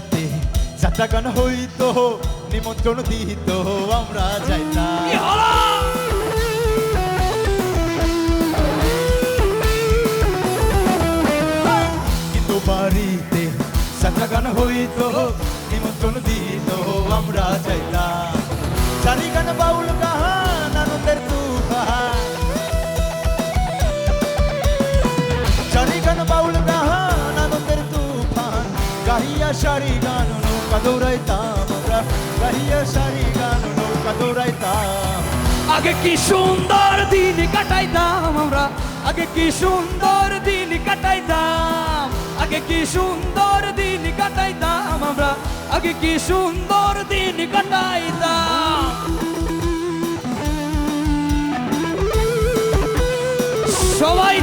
বাড়িতে। যাত্রা গান হইতো নিমন্ত্রণ দিত আমরা যাইতাম। কিন্তু বাড়িতে যাত্রা গান হইতো নিমন্ত্রণ দিত আমরা যাইতাম। চারি গান বাউল গান আনন্দের তুফান চারি গান বাউল তুফান গাহিয়া সারি গান, নৌকা দৌড়াইতাম আমরা। গাহিয়া সারি গান, নৌকা দৌড়াইতাম। আগে কি সুন্দর দিন কাটাইতাম আমরা। আগে কি সুন্দর দিন কাটাইতাম। আগে কি সুন্দর দিন কাটাইতাম আমরা। আগে কি সুন্দর দিন কাটাইতাম। সবাই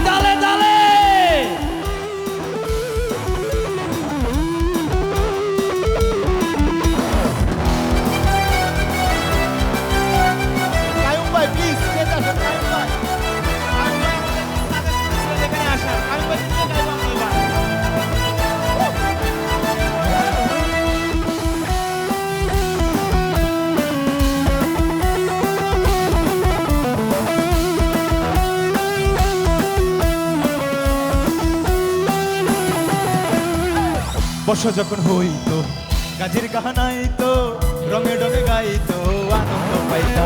বর্ষা যখন হইতো গাছের গাহানাইতো রঙে রঙে গাইতো আনন্দ পাইতা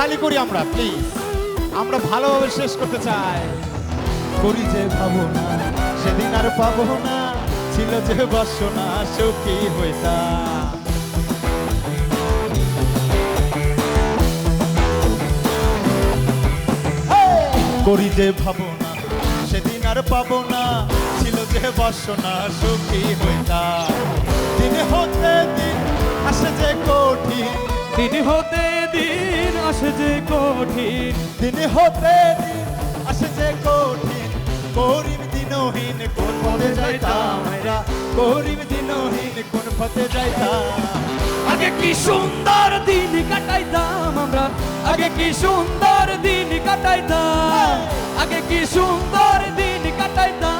খালি করি আমরা প্লিজ আমরা ভালোভাবে শেষ করতে চাই। করি যে ভাবনা, সেদিন আর পাবো না। ছিল যে বাসনা, সুখী হইতাম। করি যে ভাবনা, সেদিন আর পাবো না। ছিল যে বাসনা, সুখী হইতা দিন হতে দিন আসে যে কঠিন। দিন হতে দিন আসে যে কঠিন। দিন হতে দিন আসে যে কঠিন। গরিব দিনহীন কোন পথে যাইতাম আমরা? গরিব দিনহীন কোন পথে যাইতাম? আগে কি সুন্দর দিন কাটাইতাম আমরা? আগে কি সুন্দর দিন কাটাইতাম? আগে কি সুন্দর দিন কাটাইতাম?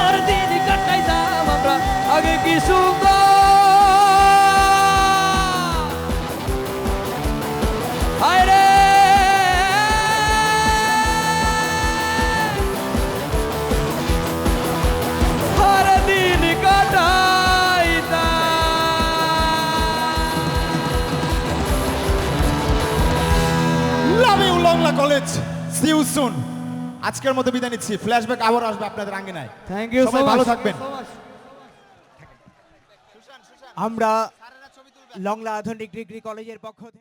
Longla college see you soon আজকের মতো বিদায় নিচ্ছি। ফ্ল্যাশব্যাক আবার আসবে আপনাদের আঙ্গিনায়। থ্যাংক ইউ সবাই ভালো থাকবেন। আমরা লংলা আধুনিক ডিগ্রি কলেজের পক্ষ থেকে